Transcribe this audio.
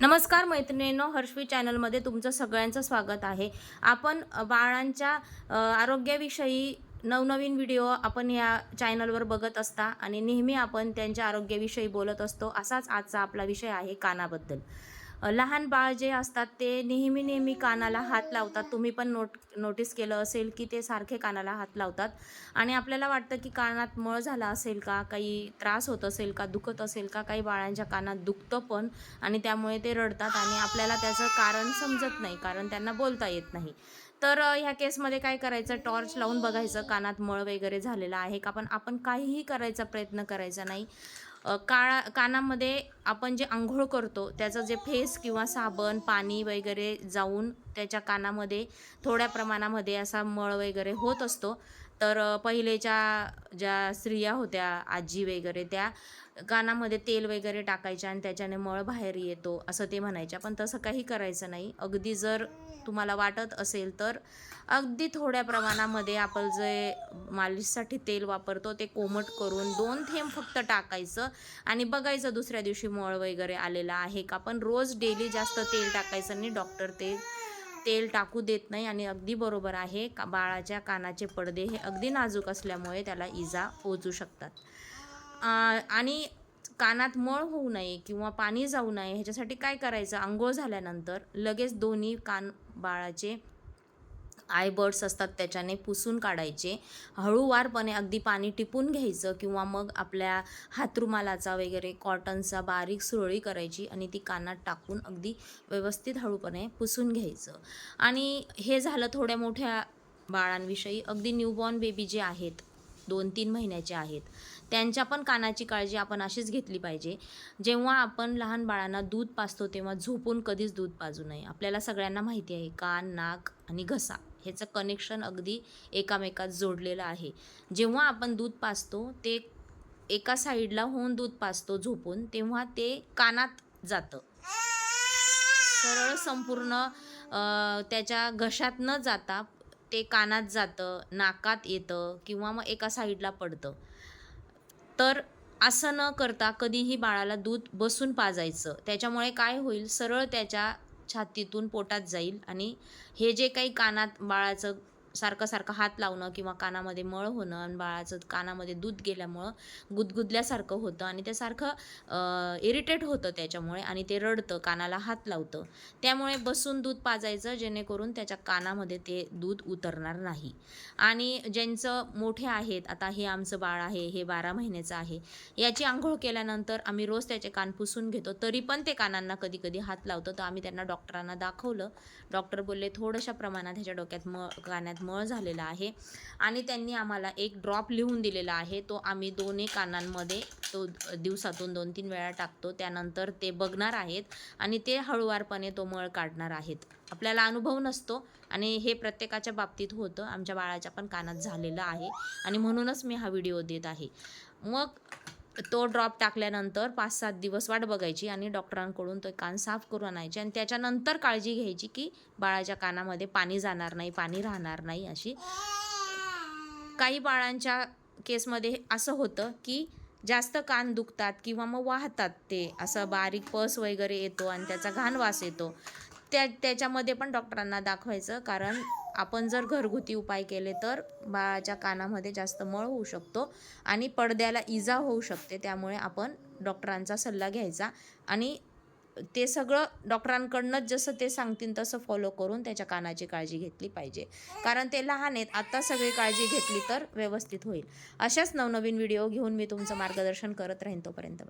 नमस्कार मैत्रिणींनो हर्षवी चॅनलमध्ये तुमचं सगळ्यांचं स्वागत आहे. आपण बाळांच्या आरोग्याविषयी नवनवीन व्हिडिओ आपण या चॅनलवर बघत असता आणि नेहमी आपण त्यांच्या आरोग्याविषयी बोलत असतो असाच आजचा आपला विषय आहे कानाबद्दल. लहान बाळ जे असतात ते नेहमी नेहमी कानाला हात लावतात. तुम्ही पण नोट नोटीस केलं असेल की ते सारखे कानाला हात लावतात. आणि आपल्याला वाटतं की कानात मळ झाला असेल का काही त्रास होत असेल का दुखत असेल का काही बाळांच्या कानात दुखतं पण आणि त्यामुळे ते रडतात आणि आपल्याला त्याचं कारण समजत नाही कारण त्यांना बोलता येत नाही. तर ह्या केसमध्ये काय करायचं? टॉर्च लावून बघायचं कानात मळ वगैरे झालेला आहे का? पण आपण काहीही करायचा प्रयत्न करायचा नाही. काळा कानामध्ये आपण जे आंघोळ करतो त्याचं जे फेस किंवा साबण पाणी वगैरे जाऊन त्याच्या कानामध्ये थोड्या प्रमाणामध्ये असा मळ वगैरे होत असतो. तर पहिलेच्या ज्या स्त्रिया होत्या आजी वगैरे त्या कानामध्ये तेल वगैरे टाकायच्या आणि त्याच्याने मळ बाहेर येतो असं ते म्हणायच्या. पण तसं काही करायचं नाही. अगदी जर तुम्हाला वाटत असेल तर अगदी थोड्या प्रमाणामध्ये आपण जे मालिशसाठी तेल वापरतो ते कोमट करून दोन थेंब फक्त टाकायचं आणि बघायचं दुसऱ्या दिवशी मळ वगैरे आलेला आहे का. पण रोज डेली जास्त तेल टाकायचं नाही. डॉक्टर ते तेल टाकू देत नाही आणि अगदी बरोबर आहे. का बाळाच्या कानाचे पडदे हे अगदी नाजूक असल्यामुळे त्याला इजा पोचू शकतात. आणि कानात मळ होऊ नये किंवा पाणी जाऊ नये ह्याच्यासाठी काय करायचं? आंघोळ झाल्यानंतर लगेच दोन्ही कान बाळाचे आयबर्ड्स असतात त्याच्याने पुसून काढायचे. हळूवारपणे अगदी पाणी टिपून घ्यायचं किंवा मग आपल्या हातरुमालाचा वगैरे कॉटनचा बारीक सुरळी करायची आणि ती कानात टाकून अगदी व्यवस्थित हळूपणे पुसून घ्यायचं. आणि हे झालं थोड्या मोठ्या बाळांविषयी. अगदी न्यूबॉर्न बेबी जे आहेत दोन तीन महिन्याचे आहेत त्यांच्या पण कानाची काळजी आपण अशीच घेतली पाहिजे. जेव्हा आपण लहान बाळांना दूध पाजतो तेव्हा झोपून कधीच दूध पाजू नये. आपल्याला सगळ्यांना माहिती आहे कान नाक आणि घसा. ह्याचं कनेक्शन अगदी एकामेकात जोडलेलं आहे. जेव्हा आपण दूध पाजतो ते एका साईडला होऊन दूध पाजतो झोपून तेव्हा ते कानात जातं. सरळ संपूर्ण त्याच्या घशात न जाता ते कानात जातं नाकात येतं किंवा मग एका साईडला पडतं. तर असं न करता कधीही बाळाला दूध बसून पाजायचं. त्याच्यामुळे काय होईल? सरळ त्याच्या छातीतून पोटात जाईल आणि हे जे काही कानात बाळाचं सारखं सारखं हात लावणं किंवा कानामध्ये मळ होणं आणि बाळाचं कानामध्ये दूध गेल्यामुळं गुदगुदल्यासारखं होतं आणि ते सारखं इरिटेट होतं त्याच्यामुळे आणि ते रडतं कानाला हात लावतं. त्यामुळे बसून दूध पाजायचं जेणेकरून त्याच्या कानामध्ये ते दूध उतरणार नाही. आणि ज्यांचं मोठे आहेत आता हे आमचं बाळ आहे हे बारा महिन्याचं आहे याची आंघोळ केल्यानंतर आम्ही रोज त्याचे कान पुसून घेतो तरी पण ते कानांना कधी कधी हात लावतो. तर आम्ही त्यांना डॉक्टरांना दाखवलं. डॉक्टर बोलले थोड्याशा प्रमाणात ह्याच्या डोक्यात मळ कानात मळ झालेला आहे. आणि त्यांनी आम्हाला एक ड्रॉप लिहून दिलेला आहे. तो आम्ही दोन्ही कानांमध्ये तो दिवसातून दोन तीन वेळा टाकतो. त्यानंतर ते बघणार आहेत आणि ते हळूवारपणे तो मळ काढणार आहेत. आपल्याला अनुभव नसतो आणि हे प्रत्येकाच्या बाबतीत होतं. आमच्या बाळाच्या पण कानात झालेलं आहे. आणि म्हणूनच मी हा व्हिडिओ देत आहे. मग तो ड्रॉप टाकल्यानंतर पाच सात दिवस वाट बघायची आणि डॉक्टरांकडून तो कान साफ करून आणायचे आणि त्याच्यानंतर काळजी घ्यायची की बाळाच्या कानामध्ये पाणी जाणार नाही पाणी राहणार नाही अशी. काही बाळांच्या केसमध्ये असं होतं की जास्त कान दुखतात किंवा मग वाहतात ते. असं बारीक पस वगैरे येतो आणि त्याचा घाण वास येतो. त्या त्याच्यामध्ये पण डॉक्टरांना दाखवायचं. कारण आपण जर घरगुती उपाय केले तर बाळाच्या कानामध्ये जास्त मळ होऊ शकतो आणि पडद्याला इजा होऊ शकते. त्यामुळे आपण डॉक्टरांचा सल्ला घ्यायचा. आणि ते सगळं डॉक्टरांकडनंच जसं ते सांगतील तसं फॉलो करून त्याच्या कानाची काळजी घेतली पाहिजे. कारण ते लहान आहेत आत्ता सगळी काळजी घेतली तर व्यवस्थित होईल. अशाच नवनवीन व्हिडिओ घेऊन मी तुमचं मार्गदर्शन करत राहीन तोपर्यंत.